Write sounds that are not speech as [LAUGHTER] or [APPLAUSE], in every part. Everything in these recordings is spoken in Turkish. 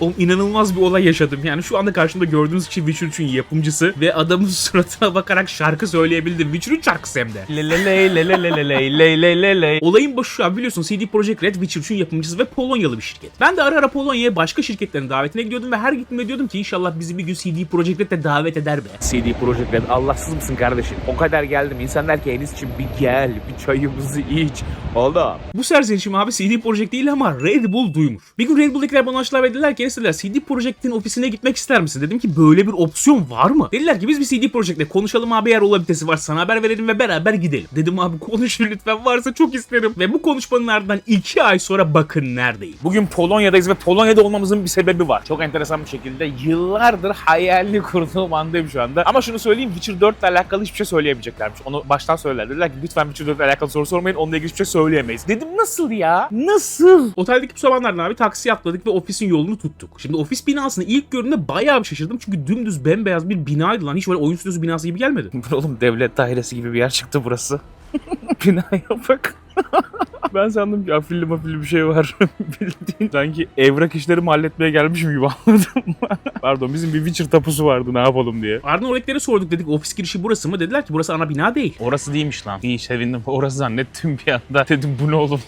Oğlum inanılmaz bir olay yaşadım. Yani şu anda karşımda gördüğünüz kişi Witcher 3'ün yapımcısı ve adamın suratına bakarak şarkı söyleyebildim. Witcher 3 şarkısı hem de. Leleley leleleleley. Olayın başı şu an biliyorsun CD Projekt Red Witcher 3'ün yapımcısı ve Polonyalı bir şirket. Ben de ara ara Polonya'ya başka şirketlerin davetine gidiyordum ve her gittiğimde diyordum ki inşallah bizi bir gün CD Projekt Red de davet eder be. CD Projekt Red Allahsız mısın kardeşim? O kadar geldim. İnsan der ki Enis'cim bir gel, bir çayımızı iç. Oğlum. Bu serzenişim abi CD Projekt değil ama Red Bull duymuş. Bir gün Red Bull'dakiler bana açtılar ve dediler ki Enes dediler CD Projekt'in ofisine gitmek ister misin? Dedim ki böyle bir opsiyon var mı? Dediler ki biz bir CD Projekt'le konuşalım abi eğer olabilitesi var sana haber verelim ve beraber gidelim. Dedim abi konuşun lütfen varsa çok isterim. Ve bu konuşmanın ardından 2 ay sonra bakın neredeyim. Bugün Polonya'dayız ve Polonya'da olmamızın bir sebebi var. Çok enteresan bir şekilde yıllardır hayalini [LAUGHS] kurduğum andayım şu anda. Ama şunu söyleyeyim Witcher 4 ile alakalı hiçbir şey söyleyemeyeceklermiş. Onu baştan söylerler. Dediler ki lütfen Witcher 4 ile alakalı soru sormayın. Onunla ilgili hiçbir şey söyleyemeyiz. Dedim nasıl ya? Nasıl? Oteldeki bu zamanlarda abi taksi atladık ve ofisin yolunu tuttuk. Şimdi ofis binasını ilk gördüğümde bayağı bir şaşırdım çünkü dümdüz bembeyaz bir binaydı lan. Hiç böyle oyun stüdyosu binası gibi gelmedi. [LAUGHS] Oğlum devlet dairesi gibi bir yer çıktı burası. [LAUGHS] Binaya bak. [LAUGHS] ben sandım ki afilli mafilli bir şey var. [LAUGHS] Bildiğin sanki evrak işlerimi halletmeye gelmişim gibi anladım. [LAUGHS] Pardon bizim bir Witcher tapusu vardı ne yapalım diye. Ardından oradakileri sorduk dedik ofis girişi burası mı? Dediler ki burası ana bina değil. Orası değilmiş lan. İyi sevindim. Orası zannettim bir anda. Dedim bu ne oğlum?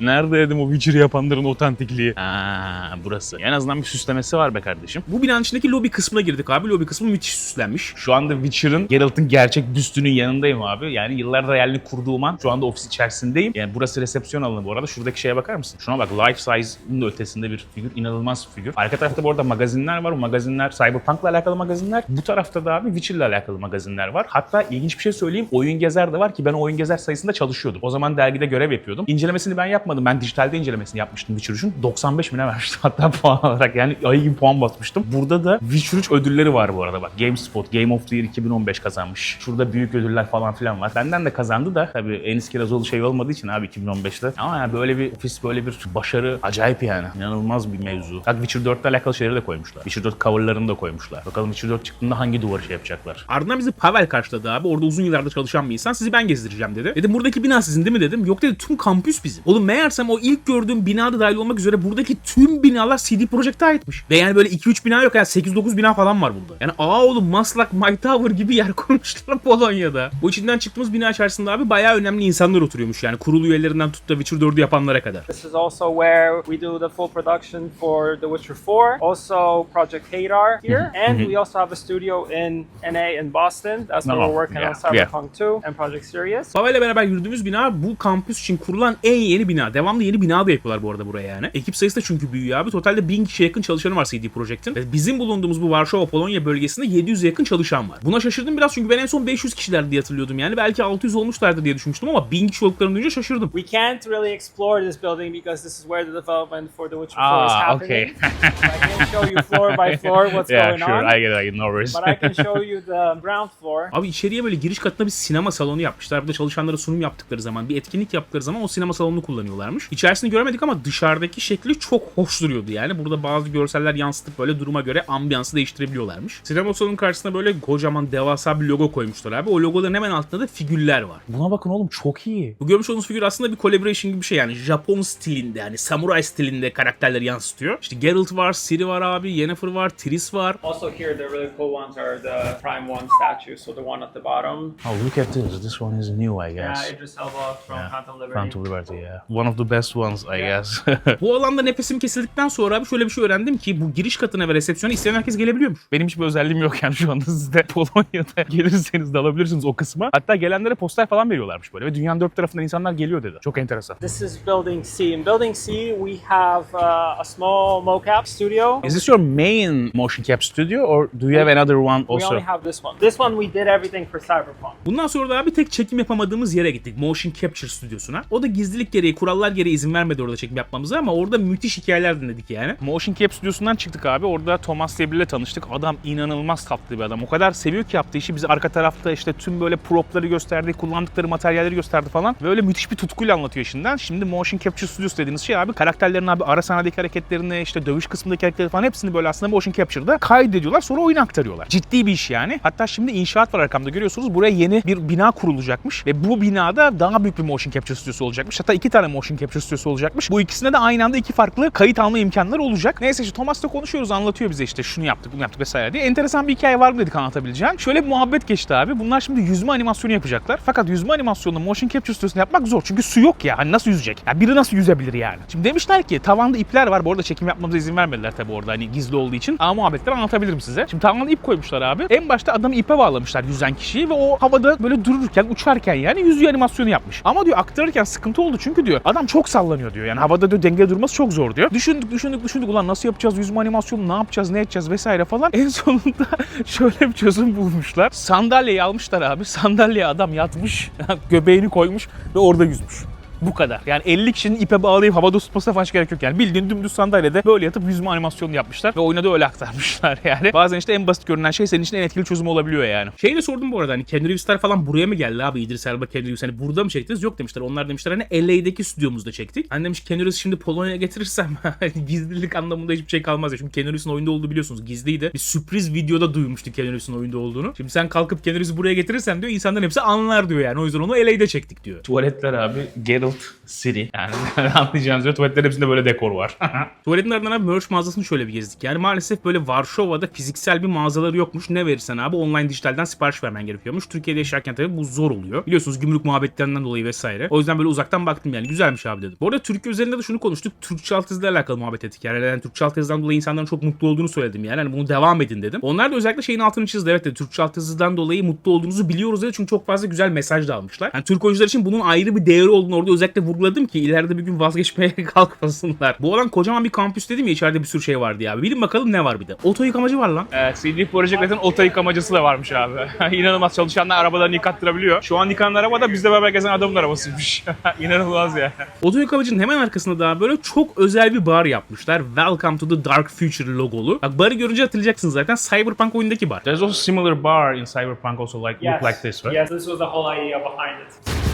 Nerede dedim o Witcher yapanların otantikliği. Aa burası. En azından bir süslemesi var be kardeşim. Bu binanın içindeki lobi kısmına girdik abi. Lobi kısmı müthiş süslenmiş. Şu anda Witcher'ın, Geralt'ın gerçek büstünün yanındayım abi. Yani yıllardır hayalini kurduğum an şu anda ofis içerisindeyim. Yani burası resepsiyon alanı bu arada. Şuradaki şeye bakar mısın? Şuna bak life size'ın ötesinde bir figür. inanılmaz bir figür. Arka tarafta bu arada magazinler var. O magazinler Cyberpunk'la alakalı magazinler. Bu tarafta da abi Witcher'la alakalı magazinler var. Hatta ilginç bir şey söyleyeyim. Oyun Gezer de var ki ben Oyun Gezer sayısında çalışıyordum. O zaman dergide görev yapıyordum. İncelemesini ben yapmadım. Ben dijitalde incelemesini yapmıştım Witcher 3'ün. 95 bine vermiştim [LAUGHS] hatta puan olarak. Yani ayı gibi puan basmıştım. Burada da Witcher 3 ödülleri var bu arada bak. GameSpot Game of the Year 2015 kazanmış. Şurada büyük ödüller falan filan var. Benden de kazandı da tabii Enis Kirazoğlu şey olmadığı için abi 2015'te. Ama yani böyle bir ofis böyle bir başarı acayip yani. İnanılmaz bir mevzu. Bak Witcher 4 ile alakalı şeyleri de koymuşlar. Witcher 4 coverlarını da koymuşlar. Bakalım Witcher 4 çıktığında hangi duvarı şey yapacaklar. Ardından bizi Pavel karşıladı abi. Orada uzun yıllardır çalışan bir insan. Sizi ben gezdireceğim dedi. Dedim buradaki bina sizin değil mi dedim. Yok dedi tüm kampüs bizim. Oğlum meğersem o ilk gördüğüm binada dahil olmak üzere buradaki tüm binalar CD Projekt'e aitmiş. Ve yani böyle 2-3 bina yok yani 8-9 bina falan var burada. Yani aa oğlum Maslak My Tower gibi yer [LAUGHS] kurmuşlar Polonya'da. Bu içinden çıktığımız bina içerisinde abi bayağı önemli insanlar oturuyormuş yani. Kurulu üyelerinden tut da Witcher 4'ü yapanlara kadar. This is also where we do the full production for The Witcher 4. Also Project Hadar here. And we also have a studio in NA in Boston. That's where No, we're working yeah, on Cyberpunk 2 and Project Sirius. Pavel'le beraber yürüdüğümüz bina bu kampüs için kurulan en yeni bina. Devamlı yeni bina da yapıyorlar bu arada buraya yani. Ekip sayısı da çünkü büyüyor abi. Totalde 1000 kişiye yakın çalışanı var CD Projekt'in. Ve bizim bulunduğumuz bu Varşova Polonya bölgesinde 700'e yakın çalışan var. Buna şaşırdım biraz çünkü ben en son 500 kişiler diye hatırlıyordum yani. Belki 600 olmuşlardı diye düşünmüştüm ama 1000 kişi olduklarını duyunca şaşırdım. We can't really explore this building because this is where the development for The Witcher 4 is Ah, happening. okay. So I can't show you floor by [LAUGHS] floor what's yeah, going sure. on. I get it. I get it. No worries. But I can show you the ground floor. [LAUGHS] Abi içeriye böyle giriş katına bir sinema salonu yapmışlar. Burada çalışanlara sunum yaptıkları zaman, bir etkinlik yaptıkları zaman o sinema salonunu kullanıyorlarmış. İçerisini göremedik ama dışarıdaki şekli çok hoş duruyordu yani. Burada bazı görseller yansıtıp böyle duruma göre ambiyansı değiştirebiliyorlarmış. Sinema salonunun karşısına böyle kocaman devasa bir logo koymuşlar abi. O logoların hemen altında da figürler var. Buna bakın oğlum çok iyi. Bu görmüş olduğunuz figür aslında bir collaboration gibi bir şey yani. Japon stilinde yani samuray stilinde karakterleri yansıtıyor. İşte Geralt var, Ciri var abi, Yennefer var, Triss var. Also here, the really cool ones are the Prime 1 statues. So the one at the bottom. Oh, look at this. This one is new, I guess. Yeah, Idris Elba from Yeah. Phantom Liberty. Phantom Liberty, yeah. One of the best ones, I guess. [LAUGHS] Bu alanda nefesim kesildikten sonra abi şöyle bir şey öğrendim ki bu giriş katına ve resepsiyona isteyen herkes gelebiliyormuş. Benim hiçbir özelliğim yok yani şu anda [LAUGHS] siz de Polonya'da gelirseniz de alabilirsiniz o kısma. Hatta gelenlere poster falan veriyorlarmış böyle ve dünyanın dört tarafından insanlar geliyor dedi. Çok enteresan. This is Building C. In Building C, we have uh, a small mocap studio. Is this your main motion cap studio or do you have another one We also? only have this one. This one we did everything for Cyberpunk. Bundan sonra da abi tek çekim yapamadığımız yere gittik. Motion Capture stüdyosuna. O da gizlilik gereği, kurallar gereği izin vermedi orada çekim yapmamıza ama orada müthiş hikayeler dinledik yani. Motion Cap stüdyosundan çıktık abi. Orada Thomas Debril ile tanıştık. Adam inanılmaz tatlı bir adam. O kadar seviyor ki yaptığı işi. Bize arka tarafta işte tüm böyle propları gösterdi, kullandıkları materyalleri gösterdi falan. Ve öyle müthiş bir bir tutkuyla anlatıyor işinden. Şimdi motion capture studios dediğiniz şey abi karakterlerin abi ara sahnedeki hareketlerini işte dövüş kısmındaki hareketleri falan hepsini böyle aslında motion capture'da kaydediyorlar sonra oyuna aktarıyorlar. Ciddi bir iş yani. Hatta şimdi inşaat var arkamda görüyorsunuz. Buraya yeni bir bina kurulacakmış ve bu binada daha büyük bir motion capture stüdyosu olacakmış. Hatta iki tane motion capture stüdyosu olacakmış. Bu ikisinde de aynı anda iki farklı kayıt alma imkanları olacak. Neyse işte Thomas'la konuşuyoruz anlatıyor bize işte şunu yaptık bunu yaptık vesaire diye. Enteresan bir hikaye var mı dedik anlatabileceğim. Şöyle bir muhabbet geçti abi. Bunlar şimdi yüzme animasyonu yapacaklar. Fakat yüzme animasyonunu motion capture stüdyosunda yapmak zor. Çünkü su yok ya. Hani nasıl yüzecek? Ya biri nasıl yüzebilir yani? Şimdi demişler ki tavanda ipler var. Bu arada çekim yapmamıza izin vermediler tabii orada hani gizli olduğu için. Ama muhabbetleri anlatabilirim size. Şimdi tavanda ip koymuşlar abi. En başta adamı ipe bağlamışlar yüzen kişiyi ve o havada böyle dururken uçarken yani yüzüyor animasyonu yapmış. Ama diyor aktarırken sıkıntı oldu çünkü diyor adam çok sallanıyor diyor. Yani havada diyor denge durması çok zor diyor. Düşündük düşündük düşündük ulan nasıl yapacağız yüzme animasyonu ne yapacağız ne edeceğiz vesaire falan. En sonunda [LAUGHS] şöyle bir çözüm bulmuşlar. Sandalyeyi almışlar abi. Sandalyeye adam yatmış [LAUGHS] göbeğini koymuş ve orada yüzmüş. Bu kadar. Yani 50 kişinin ipe bağlayıp havada tutmasına falan hiç gerek yok yani. Bildiğin dümdüz sandalyede böyle yatıp yüzme animasyonu yapmışlar ve oyuna da öyle aktarmışlar [LAUGHS] yani. Bazen işte en basit görünen şey senin için en etkili çözüm olabiliyor yani. Şey de sordum bu arada hani Keanu Reeves'ler falan buraya mı geldi abi İdris Elba Keanu Reeves hani burada mı çektiniz? Yok demişler. Onlar demişler hani LA'deki stüdyomuzda çektik. Hani demiş Keanu Reeves şimdi Polonya'ya getirirsem [LAUGHS] hani gizlilik anlamında hiçbir şey kalmaz ya. Çünkü Keanu Reeves'in oyunda olduğu biliyorsunuz gizliydi. Bir sürpriz videoda duymuştuk Keanu Reeves'in oyunda olduğunu. Şimdi sen kalkıp Keanu Reeves'i buraya getirirsen diyor insanların hepsi anlar diyor yani. O yüzden onu LA'de çektik diyor. Tuvaletler abi Geralt City. Yani [LAUGHS] anlayacağınız üzere tuvaletlerin hepsinde böyle dekor var. [LAUGHS] Tuvaletin ardından abi merch mağazasını şöyle bir gezdik. Yani maalesef böyle Varşova'da fiziksel bir mağazaları yokmuş. Ne verirsen abi online dijitalden sipariş vermen gerekiyormuş. Türkiye'de yaşarken tabii bu zor oluyor. Biliyorsunuz gümrük muhabbetlerinden dolayı vesaire. O yüzden böyle uzaktan baktım yani güzelmiş abi dedim. Bu arada Türkiye üzerinde de şunu konuştuk. Türkçe alt alakalı muhabbet ettik. Yani, yani Türkçe alt dolayı insanların çok mutlu olduğunu söyledim yani. Hani bunu devam edin dedim. Onlar da özellikle şeyin altını çizdi. Evet dedi Türkçe alt dolayı mutlu olduğunuzu biliyoruz dedi. Çünkü çok fazla güzel mesaj da almışlar. Yani Türk oyuncular için bunun ayrı bir değeri olduğunu orada özellikle vurguladım ki ileride bir gün vazgeçmeye [LAUGHS] kalkmasınlar. Bu olan kocaman bir kampüs dedim ya içeride bir sürü şey vardı ya. Bilin bakalım ne var bir de. Oto yıkamacı var lan. Evet, CD Projekt Red'in oto yıkamacısı da varmış abi. [LAUGHS] İnanılmaz çalışanlar arabalarını yıkattırabiliyor. Şu an yıkanan araba da bizle beraber gezen adamın arabasıymış. [LAUGHS] İnanılmaz ya. Oto yıkamacının hemen arkasında da böyle çok özel bir bar yapmışlar. Welcome to the Dark Future logolu. Bak barı görünce hatırlayacaksınız zaten Cyberpunk oyundaki bar. There's also similar bar in Cyberpunk also like look like this, right? Yes, this was the whole idea behind it.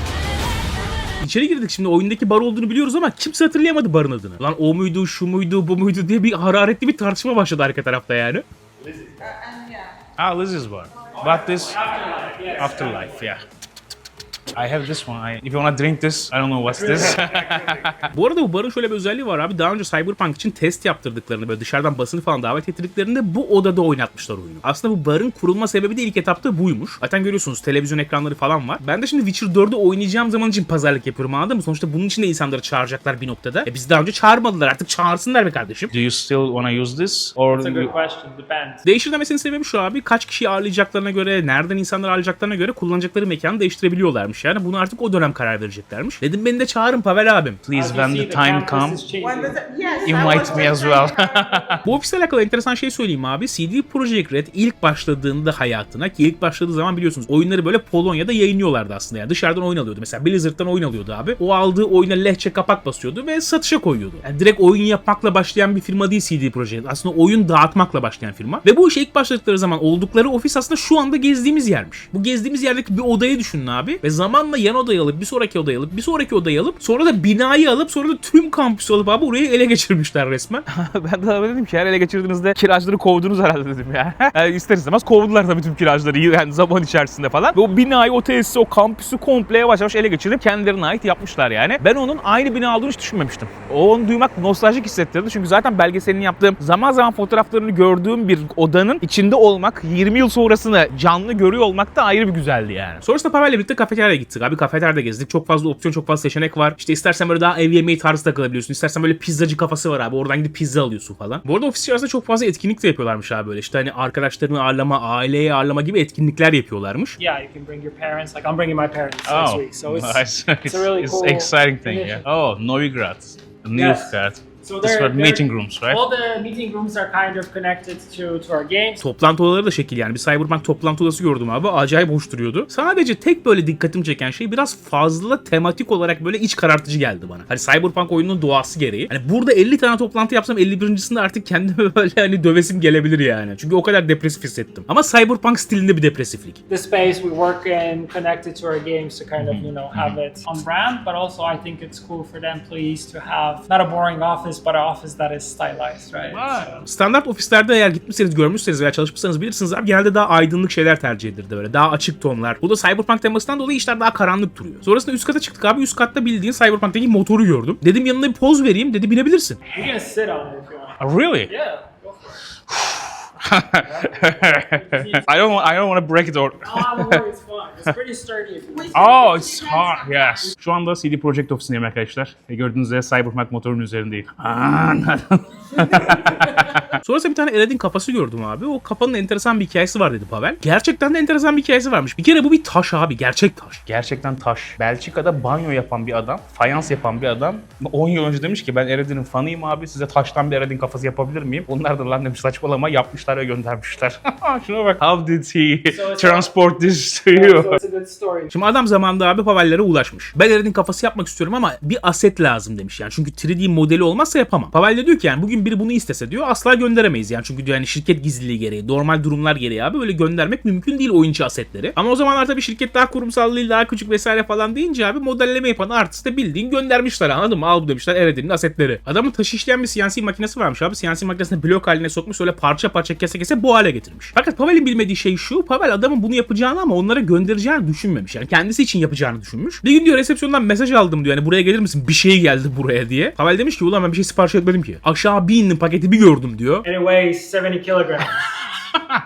İçeri girdik şimdi oyundaki bar olduğunu biliyoruz ama kimse hatırlayamadı barın adını. Lan o muydu, şu muydu, bu muydu diye bir hararetli bir tartışma başladı arka tarafta yani. Ah, Liz's bar. But this afterlife, yeah. I have this one. I, if you wanna drink this, I don't know what's this. [LAUGHS] Bu arada bu barın şöyle bir özelliği var abi. Daha önce Cyberpunk için test yaptırdıklarını böyle dışarıdan basını falan davet ettirdiklerinde bu odada oynatmışlar oyunu. Aslında bu barın kurulma sebebi de ilk etapta buymuş. Zaten görüyorsunuz televizyon ekranları falan var. Ben de şimdi Witcher 4'ü oynayacağım zaman için pazarlık yapıyorum anladın mı? Sonuçta bunun için de insanları çağıracaklar bir noktada. E bizi daha önce çağırmadılar artık çağırsınlar be kardeşim. Do you still wanna use this, or It's a good question. Depends. Değişir demesinin sebebi şu abi. Kaç kişiyi ağırlayacaklarına göre, nereden insanları ağırlayacaklarına göre kullanacakları mekanı değiştirebiliyorlarmış. Yani bunu artık o dönem karar vereceklermiş. Dedim beni de çağırın Pavel abim. please when the time comes, invite me as well. [LAUGHS] Bu ofisle alakalı enteresan şey söyleyeyim abi. CD Projekt Red ilk başladığında hayatına ki ilk başladığı zaman biliyorsunuz oyunları böyle Polonya'da yayınlıyorlardı aslında. Yani dışarıdan oyun alıyordu. Mesela Blizzard'dan oyun alıyordu abi. O aldığı oyuna lehçe kapak basıyordu ve satışa koyuyordu. Yani direkt oyun yapmakla başlayan bir firma değil CD Projekt. Aslında oyun dağıtmakla başlayan firma. Ve bu işe ilk başladıkları zaman oldukları ofis aslında şu anda gezdiğimiz yermiş. Bu gezdiğimiz yerdeki bir odayı düşünün abi. Ve zamanla yan odayı alıp bir sonraki odayı alıp bir sonraki odayı alıp sonra da binayı alıp sonra da tüm kampüsü alıp abi orayı ele geçirmişler resmen. [LAUGHS] ben de dedim ki her ele geçirdiğinizde kiracıları kovdunuz herhalde dedim ya. [LAUGHS] yani ister istemez kovdular tabii tüm kiracıları yani zaman içerisinde falan. Ve o binayı, o tesisi, o kampüsü komple yavaş yavaş ele geçirip kendilerine ait yapmışlar yani. Ben onun aynı bina olduğunu hiç düşünmemiştim. Onu duymak nostaljik hissettirdi. Çünkü zaten belgeselini yaptığım zaman zaman fotoğraflarını gördüğüm bir odanın içinde olmak, 20 yıl sonrasını canlı görüyor olmak da ayrı bir güzeldi yani. Sonrasında Pavel'le birlikte kafeteryaya gittik. Abi kafeteryada gezdik. Çok fazla opsiyon, çok fazla seçenek var. İşte istersen böyle daha ev yemeği tarzı takılabiliyorsun. İstersen böyle pizzacı kafası var abi. Oradan gidip pizza alıyorsun falan. Bu arada ofis içerisinde çok fazla etkinlik de yapıyorlarmış abi böyle. İşte hani arkadaşlarını ağırlama, aileyi ağırlama gibi etkinlikler yapıyorlarmış. Yeah, you can bring your parents. Like I'm bringing my parents next Oh, week, so it's nice. it's a really it's cool exciting thing. Yeah. Oh, Novigrad, Nilfgaard. So These were meeting rooms, right? All the meeting rooms are kind of connected to, to our games. Toplantı odaları da şekil yani. Bir Cyberpunk toplantı odası gördüm abi. Acayip hoş duruyordu. Sadece tek böyle dikkatimi çeken şey biraz fazla tematik olarak böyle iç karartıcı geldi bana. Hani Cyberpunk oyununun doğası gereği. Hani burada 50 tane toplantı yapsam 51.sinde artık kendime [LAUGHS] böyle hani dövesim gelebilir yani. Çünkü o kadar depresif hissettim. Ama Cyberpunk stilinde bir depresiflik. The space we work in connected to our games to kind of, you know, have it on brand, but also I think it's cool for the employees to have not a boring office, but an office that is stylized, right? So- Standart ofislerde eğer gitmişseniz, görmüşseniz veya çalışmışsanız bilirsiniz abi genelde daha aydınlık şeyler tercih edilirdi böyle. Daha açık tonlar. Bu da Cyberpunk temasından dolayı işler daha karanlık duruyor. Sonrasında üst kata çıktık abi. Üst katta bildiğin Cyberpunk'taki motoru gördüm. Dedim yanına bir poz vereyim. Dedi binebilirsin. You can sit on it if you want. Really? Yeah, go for it. [LAUGHS] I don't. I don't want to break it or. Oh, don't worry, it's fine. Oh, it's hard. Yes. Şu anda CD Projekt ofisindeyim arkadaşlar. Ve gördüğünüz üzere Cyberpunk motorunun üzerindeyim. [LAUGHS] Sonrasında bir tane Ered'in kafası gördüm abi. O kafanın enteresan bir hikayesi var dedi Pavel. Gerçekten de enteresan bir hikayesi varmış. Bir kere bu bir taş abi. Gerçek taş. Gerçekten taş. Belçika'da banyo yapan bir adam, fayans yapan bir adam 10 yıl önce demiş ki ben Eredin'in fanıyım abi size taştan bir Eredin kafası yapabilir miyim? Bunlar da lan demiş saçmalama yapmışlar ve göndermişler. [LAUGHS] Şuna bak. How did he transport this to you? Şimdi adam zamanında abi Pavel'lere ulaşmış. Ben Ered'in kafası yapmak istiyorum ama bir aset lazım demiş yani. Çünkü 3D modeli olmazsa yapamam. Pavel de diyor ki yani bugün biri bunu istese diyor asla gönderemeyiz yani. Çünkü diyor yani şirket gizliliği gereği, normal durumlar gereği abi öyle göndermek mümkün değil oyuncu asetleri. Ama o zamanlar tabii şirket daha kurumsal değil, daha küçük vesaire falan deyince abi modelleme yapan artist de bildiğin göndermişler anladın mı? Al bu demişler Eredin'in asetleri. Adamın taşı işleyen bir CNC makinesi varmış abi. CNC makinesini blok haline sokmuş öyle parça parça kese kese bu hale getirmiş. Fakat Pavel'in bilmediği şey şu. Pavel adamın bunu yapacağını ama onlara göndereceğini düşünmemiş. Yani kendisi için yapacağını düşünmüş. Bir gün diyor resepsiyondan mesaj aldım diyor. Yani buraya gelir misin? Bir şey geldi buraya diye. Pavel demiş ki ulan ben bir şey sipariş etmedim ki. Aşağı bir indim paketi bir gördüm diyor. Weighs 70 kilograms.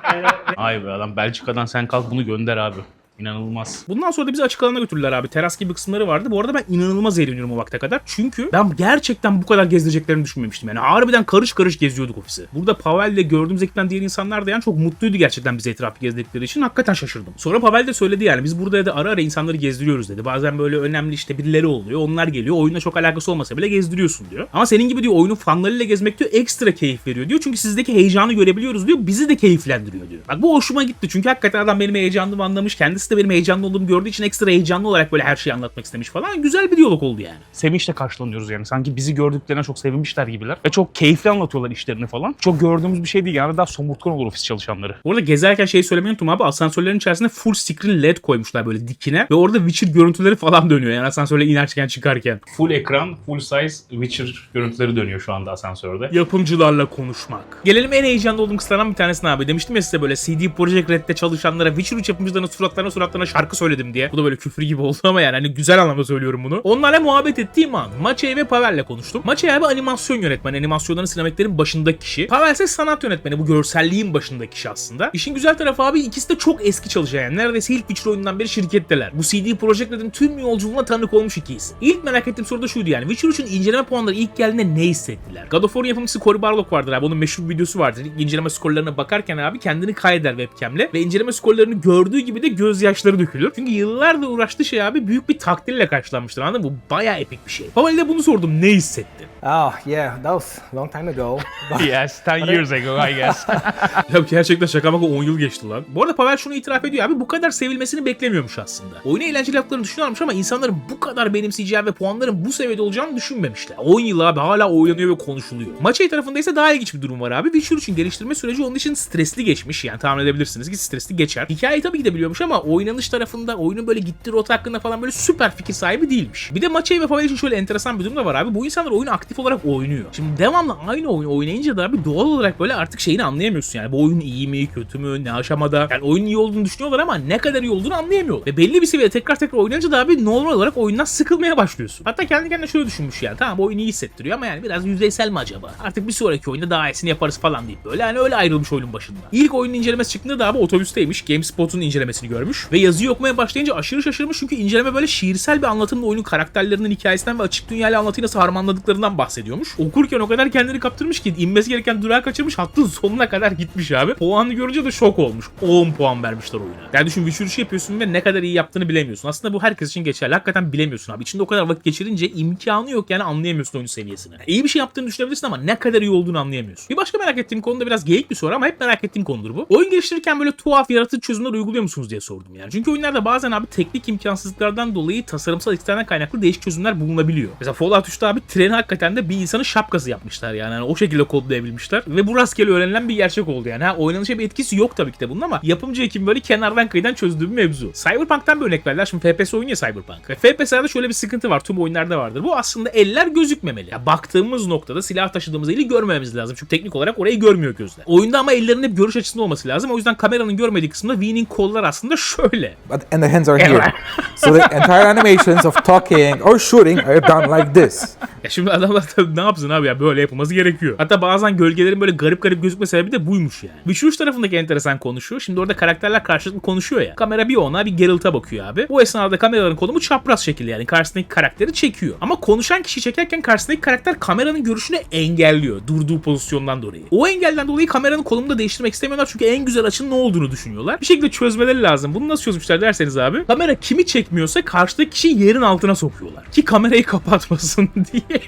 and it, Ay be adam Belçika'dan sen kalk bunu gönder abi. İnanılmaz. Bundan sonra da bizi açık alana götürdüler abi. Teras gibi kısımları vardı. Bu arada ben inanılmaz eğleniyorum o vakte kadar. Çünkü ben gerçekten bu kadar gezdireceklerini düşünmemiştim. Yani harbiden karış karış geziyorduk ofisi. Burada Pavel'le gördüğümüz ekipten diğer insanlar da yani çok mutluydu gerçekten bize etrafı gezdikleri için. Hakikaten şaşırdım. Sonra Pavel de söyledi yani biz burada da ara ara insanları gezdiriyoruz dedi. Bazen böyle önemli işte birileri oluyor. Onlar geliyor. Oyunla çok alakası olmasa bile gezdiriyorsun diyor. Ama senin gibi diyor oyunun fanlarıyla gezmek diyor ekstra keyif veriyor diyor. Çünkü sizdeki heyecanı görebiliyoruz diyor. Bizi de keyiflendiriyor diyor. Bak bu hoşuma gitti. Çünkü hakikaten adam benim heyecanımı anlamış. Kendisi de benim heyecanlı olduğumu gördüğü için ekstra heyecanlı olarak böyle her şeyi anlatmak istemiş falan. Güzel bir diyalog oldu yani. Sevinçle karşılanıyoruz yani. Sanki bizi gördüklerine çok sevinmişler gibiler. Ve çok keyifli anlatıyorlar işlerini falan. Çok gördüğümüz bir şey değil. Yani daha somurtkan olur ofis çalışanları. Bu arada gezerken şey söylemeyi unuttum abi. Asansörlerin içerisinde full screen led koymuşlar böyle dikine. Ve orada Witcher görüntüleri falan dönüyor. Yani asansörle inerken çıkarken. Full ekran, full size Witcher görüntüleri dönüyor şu anda asansörde. Yapımcılarla konuşmak. Gelelim en heyecanlı olduğum kısımlardan bir tanesine abi. Demiştim ya size böyle CD Projekt Red'de çalışanlara Witcher 3 yapımcılarının suratlarına suratlarına şarkı söyledim diye. Bu da böyle küfür gibi [LAUGHS] oldu ama yani hani güzel anlamda söylüyorum bunu. Onlarla muhabbet ettiğim an Maçey ve Pavel'le konuştum. Maçey abi animasyon yönetmeni, animasyonların sinemeklerin başındaki kişi. Pavel ise sanat yönetmeni, bu görselliğin başındaki kişi aslında. İşin güzel tarafı abi ikisi de çok eski çalışan yani. Neredeyse ilk Witcher oyundan beri şirketteler. Bu CD Projekt Red'in tüm yolculuğuna tanık olmuş ikiyiz. İlk merak ettiğim soru da şuydu yani. Witcher 3'ün inceleme puanları ilk geldiğinde ne hissettiler? God of War'un yapımcısı Cory Barlog vardır abi. Onun meşhur videosu vardır. İlk inceleme skorlarına bakarken abi kendini kaydeder webcamle. Ve inceleme skorlarını gördüğü gibi de gözyaşları dökülür. Çünkü yıllardır uğraştığı şey abi büyük bir takdirle karşılanmıştır anladın mı? Bu bayağı epik bir şey. Pavel'e bunu sordum. Ne hissettin? Oh yeah, that was a long time ago. [LAUGHS] Yes, 10 years ago I guess. [LAUGHS] [LAUGHS] Ya gerçekten şaka maka 10 yıl geçti lan. Bu arada Pavel şunu itiraf ediyor abi bu kadar sevilmesini beklemiyormuş aslında. Oyunu eğlenceli yaptıklarını düşünüyormuş ama insanların bu kadar benimseyeceği ve puanların bu seviyede olacağını düşünmemişler. 10 yıl abi hala oynanıyor ve konuşuluyor. Maçay tarafında ise daha ilginç bir durum var abi. Witcher 3'ün geliştirme süreci onun için stresli geçmiş. Yani tahmin edebilirsiniz ki stresli geçer. Hikayeyi tabii ki de biliyormuş ama oynanış tarafında oyunun böyle gittiği rota hakkında falan böyle süper fikir sahibi değilmiş. Bir de Maçay ve Pavel için şöyle enteresan bir durum da var abi. Bu insanlar oyunu aktif olarak oynuyor. Şimdi devamlı aynı oyunu oynayınca da abi doğal olarak böyle artık şeyini anlayamıyorsun yani. Bu oyun iyi mi, kötü mü, ne aşamada. Yani oyunun iyi olduğunu düşünüyorlar ama ne kadar iyi olduğunu anlayamıyorlar. Ve belli bir seviyede tekrar tekrar oynayınca da abi normal olarak oyundan sıkılmaya başlıyorsun. Hatta kendi kendine şöyle düşünmüş yani. Tamam bu oyunu iyi hissettiriyor ama yani biraz yüzeysel mi acaba? Artık bir sonraki oyunda daha iyisini yaparız falan deyip böyle. Yani öyle ayrılmış oyunun başında. İlk oyunun incelemesi çıktığında da abi otobüsteymiş. GameSpot'un incelemesini görmüş. Ve yazıyı okumaya başlayınca aşırı şaşırmış çünkü inceleme böyle şiirsel bir anlatımla oyunun karakterlerinin hikayesinden ve açık dünyayla anlatıyı nasıl harmanladıklarından bahsediyormuş. Okurken o kadar kendini kaptırmış ki inmesi gereken durağı kaçırmış hattın sonuna kadar gitmiş abi. Puanı görünce de şok olmuş. 10 puan vermişler oyuna. Yani düşün 3'ü yapıyorsun ve ne kadar iyi yaptığını bilemiyorsun. Aslında bu herkes için geçerli. Hakikaten bilemiyorsun abi. İçinde o kadar vakit geçirince imkanı yok yani anlayamıyorsun oyun seviyesini. İyi bir şey yaptığını düşünebilirsin ama ne kadar iyi olduğunu anlayamıyorsun. Bir başka merak ettiğim konu da biraz geyik bir soru ama hep merak ettiğim konudur bu. Oyun geliştirirken böyle tuhaf yaratıcı çözümler uyguluyor musunuz diye sordum yani. Çünkü oyunlarda bazen abi teknik imkansızlıklardan dolayı tasarımsal ekstrenden kaynaklı değişik çözümler bulunabiliyor. Mesela Fallout 3'te abi treni hakikaten de bir insanın şapkası yapmışlar yani. yani o şekilde kodlayabilmişler. Ve bu rastgele öğrenilen bir gerçek oldu yani. Ha, oynanışa bir etkisi yok tabii ki de bunun ama yapımcı ekibin böyle kenardan kıyıdan çözdüğü bir mevzu. Cyberpunk'tan bir örnek verdiler. Şimdi FPS oynuyor Cyberpunk. Ve FPS'lerde şöyle bir sıkıntı var. Tüm oyunlarda vardır. Bu aslında eller gözükmemeli. Ya baktığımız noktada silah taşıdığımız eli görmememiz lazım. Çünkü teknik olarak orayı görmüyor gözler. Oyunda ama ellerin hep görüş açısında olması lazım. O yüzden kameranın görmediği kısımda V'nin kollar aslında şöyle. But and the hands are here. so the entire animations of talking or shooting are done like this. Ya şimdi adamlar tabii ne yapsın abi ya böyle yapılması gerekiyor. Hatta bazen gölgelerin böyle garip garip gözükme sebebi de buymuş yani. Witcher 3 tarafındaki enteresan konuşuyor. Şimdi orada karakterler karşılıklı konuşuyor ya. Kamera bir ona bir Geralt'a bakıyor abi. Bu esnada kameraların konumu çapraz şekilde yani karşısındaki karakteri çekiyor. Ama konuşan kişi çekerken karşısındaki karakter kameranın görüşünü engelliyor. Durduğu pozisyondan dolayı. O engelden dolayı kameranın konumunu da değiştirmek istemiyorlar çünkü en güzel açının ne olduğunu düşünüyorlar. Bir şekilde çözmeleri lazım. Bunu nasıl çözmüşler derseniz abi. Kamera kimi çekmiyorsa karşıdaki kişiyi yerin altına sokuyorlar. Ki kamerayı kapatmasın [LAUGHS] diye.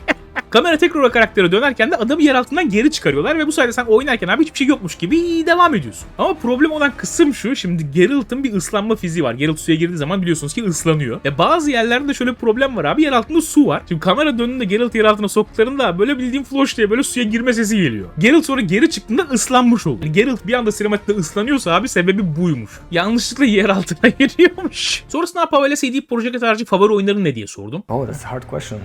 Kamera tekrar o karaktere dönerken de adamı yer altından geri çıkarıyorlar ve bu sayede sen oynarken abi hiçbir şey yokmuş gibi devam ediyorsun. Ama problem olan kısım şu şimdi Geralt'ın bir ıslanma fiziği var. Geralt suya girdiği zaman biliyorsunuz ki ıslanıyor. Ve bazı yerlerde de şöyle bir problem var abi yer altında su var. Şimdi kamera döndüğünde Geralt yer altına soktuklarında böyle bildiğin floş diye böyle suya girme sesi geliyor. Geralt sonra geri çıktığında ıslanmış oldu. Yani Geralt bir anda sinematikte ıslanıyorsa abi sebebi buymuş. Yanlışlıkla yer altına [LAUGHS] giriyormuş. Sonrasında Pavel'e CD Projekt harici favori oyunların ne diye sordum. Oh, that's a hard question.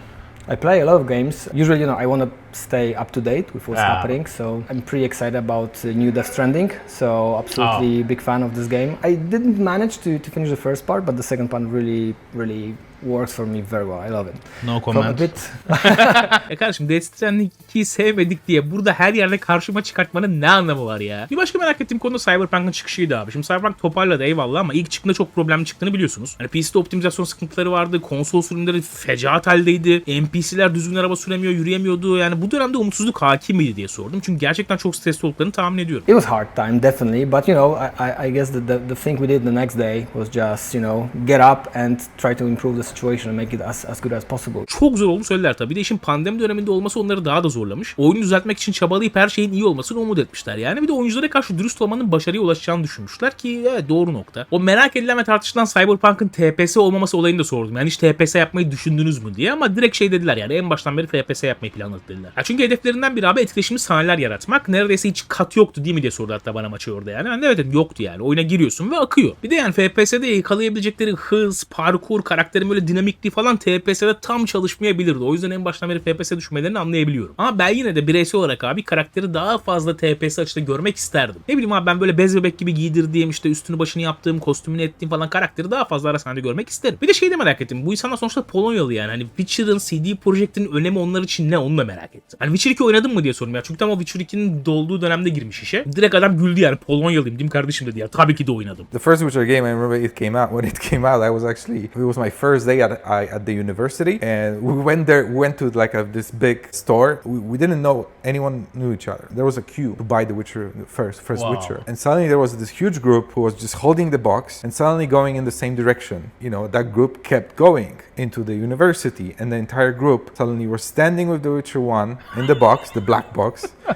I play a lot of games. Usually, you know, I want to stay up to date with what's Ah. happening. So I'm pretty excited about uh, new Death Stranding. So absolutely big fan of this game. I didn't manage to, to finish the first part, but the second part really, really works for me very well. I love it. No From a comment. bit [LAUGHS] E kardeşim Death Stranding 2'yi sevmedik diye burada her yerde karşıma çıkartmanın ne anlamı var ya? Bir başka merak ettiğim konu Cyberpunk'ın çıkışıydı abi. Şimdi Cyberpunk toparladı eyvallah ama ilk çıktığında çok problem çıktığını biliyorsunuz. Hani PC'de optimizasyon sıkıntıları vardı, konsol sürümleri fecaat haldeydi, NPC'ler düzgün araba süremiyor, yürüyemiyordu. Yani bu dönemde umutsuzluk hakim miydi diye sordum. Çünkü gerçekten çok stresli olduklarını tahmin ediyorum. It was hard time, definitely. But you know, I, I, I guess the, the, the thing we did the next day was just, you know, get up and try to improve the situation and make it as, as good as possible. Çok zor olduğunu söylediler tabii. Bir de işin pandemi döneminde olması onları daha da zorlamış. Oyunu düzeltmek için çabalayıp her şeyin iyi olmasını umut etmişler yani. Bir de oyunculara karşı dürüst olmanın başarıya ulaşacağını düşünmüşler ki evet doğru nokta. O merak edilen ve tartışılan Cyberpunk'ın TPS olmaması olayını da sordum. Yani hiç TPS yapmayı düşündünüz mü diye ama direkt şey dediler yani en baştan beri FPS yapmayı planladık dediler. Ya çünkü hedeflerinden biri abi etkileşimli sahneler yaratmak. Neredeyse hiç kat yoktu değil mi diye sordu hatta bana maçı orada yani. Ben de evet dedim yoktu yani. Oyuna giriyorsun ve akıyor. Bir de yani FPS'de yakalayabilecekleri hız, parkur, karakterin böyle dinamikliği falan TPS'de tam çalışmayabilirdi. O yüzden en baştan beri FPS düşmelerini anlayabiliyorum. Ama ben yine de bireysel olarak abi karakteri daha fazla TPS açıda görmek isterdim. Ne bileyim abi ben böyle bez bebek gibi giydirdiğim işte üstünü başını yaptığım, kostümünü ettiğim falan karakteri daha fazla ara sahnede görmek isterim. Bir de şey de merak ettim. Bu insanlar sonuçta Polonyalı yani. Hani Witcher'ın CD Projekt'in önemi onlar için ne onu da merak ettim. Hani Witcher 2 oynadın mı diye sordum ya. Çünkü tam o Witcher 2'nin dolduğu dönemde girmiş işe. Direkt adam güldü yani. Polonyalıyım değil mi kardeşim dedi ya. Tabii ki de oynadım. The first Witcher game, I remember it came out. When it came out, I was actually it was my first day at I, at the university, and we went there. We went to like a, this big store. We, we didn't know anyone knew each other. There was a queue to buy the Witcher first, first Wow. Witcher, and suddenly there was this huge group who was just holding the box and suddenly going in the same direction. You know, that group kept going into the university, and the entire group suddenly were standing with the Witcher One in the box, the black box,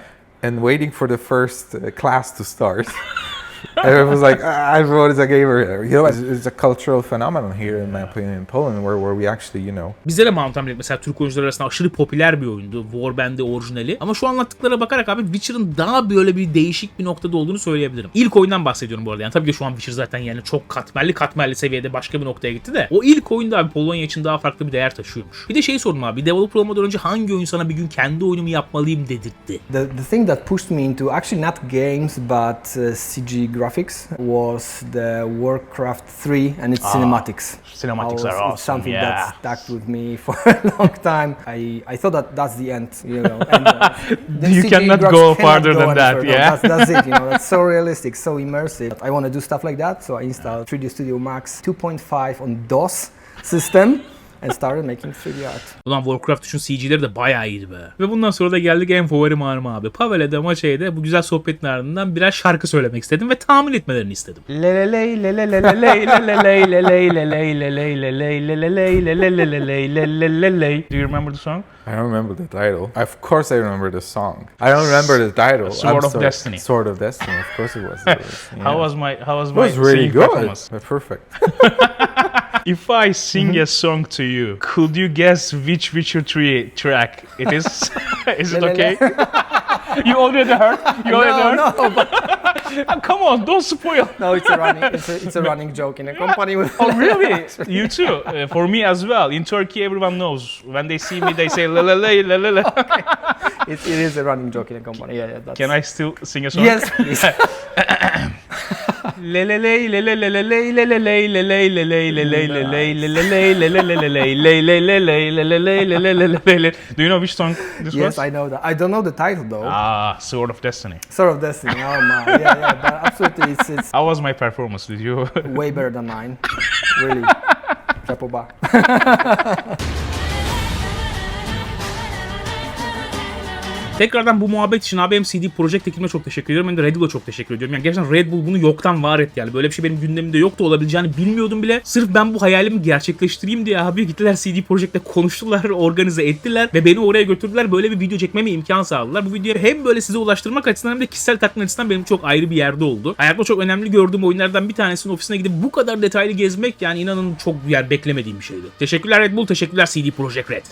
[LAUGHS] and waiting for the first uh, class to start. [LAUGHS] Everyone was like, ah, everyone is a gamer here. You know, it's, it's a cultural phenomenon here, in my opinion, in Poland, where, where we actually, you know, Bizde de Mount Hamlet mesela Türk oyuncular arasında aşırı popüler bir oyundu. Warband'de orijinali. Ama şu anlattıklara bakarak abi Witcher'ın daha böyle bir değişik bir noktada olduğunu söyleyebilirim. İlk oyundan bahsediyorum bu arada. Yani tabii ki şu an Witcher zaten yani çok katmerli katmerli seviyede başka bir noktaya gitti de. O ilk oyunda abi Polonya için daha farklı bir değer taşıyormuş. Bir de şey sordum abi. Developer olmadan önce hangi oyun sana bir gün kendi oyunumu yapmalıyım dedirtti. The, the thing that pushed me into actually not games but uh, CG graphics was the Warcraft 3 and its cinematics. cinematics I are awesome, It's something yeah. that stuck with me [LAUGHS] for a long time. I, I thought that that's the end, you know. And, uh, [LAUGHS] You cannot go cannot farther go than that, further. yeah. That's, that's it, you know. That's so [LAUGHS] realistic, so immersive. I want to do stuff like that, so I installed 3D Studio Max 2.5 on DOS system and started making 3D art. Ulan Warcraft 3'ün CG'leri de bayağı iyiydi be. Ve bundan sonra da geldik en favorim anıma abi. Pavel'e de Maçe'ye bu güzel sohbetin ardından birer şarkı söylemek istedim ve tahmin etmelerini istedim. Do you remember the song? I don't remember the title. Of course, I remember the song. I don't remember the title. Sword I'm of sorry. Destiny. Sword of Destiny. Of course, it was. It was [LAUGHS] How yeah. was my how was It my was really good. performance? But perfect. [LAUGHS] [LAUGHS] If I sing a song to you, could you guess which Witcher 3 track it is? [LAUGHS] is it okay? [LAUGHS] you already heard? You already heard? no, but Come on, don't spoil. no, it's a running, it's a, it's a running joke in a company with. Oh, really? you too? Uh, for me as well. In Turkey, everyone knows. When they see me, they say la la la la la la. It, it is a running joke in a company. Yeah, yeah. That's, Can I still sing a song? Yes, please. Do you know which song this yes, was? I know that. I don't know the title though. Ah, Sword of Destiny. Sword of Destiny. Oh my, yeah, yeah. But absolutely, it's it's How was my performance? Did you? way better than mine. Really. Chapeau bas. Tekrardan bu muhabbet için abi hem CD Projekt ekibine çok teşekkür ediyorum hem de Red Bull'a çok teşekkür ediyorum. Yani gerçekten Red Bull bunu yoktan var etti yani. Böyle bir şey benim gündemimde yoktu olabileceğini bilmiyordum bile. Sırf ben bu hayalimi gerçekleştireyim diye abi gittiler CD Projekt'te konuştular, [LAUGHS] organize ettiler ve beni oraya götürdüler. Böyle bir video çekmeme imkan sağladılar. Bu videoyu hem böyle size ulaştırmak açısından hem de kişisel tatmin açısından benim çok ayrı bir yerde oldu. Hayatımda çok önemli gördüğüm oyunlardan bir tanesinin ofisine gidip bu kadar detaylı gezmek yani inanın çok yer beklemediğim bir şeydi. Teşekkürler Red Bull, teşekkürler CD Projekt Red.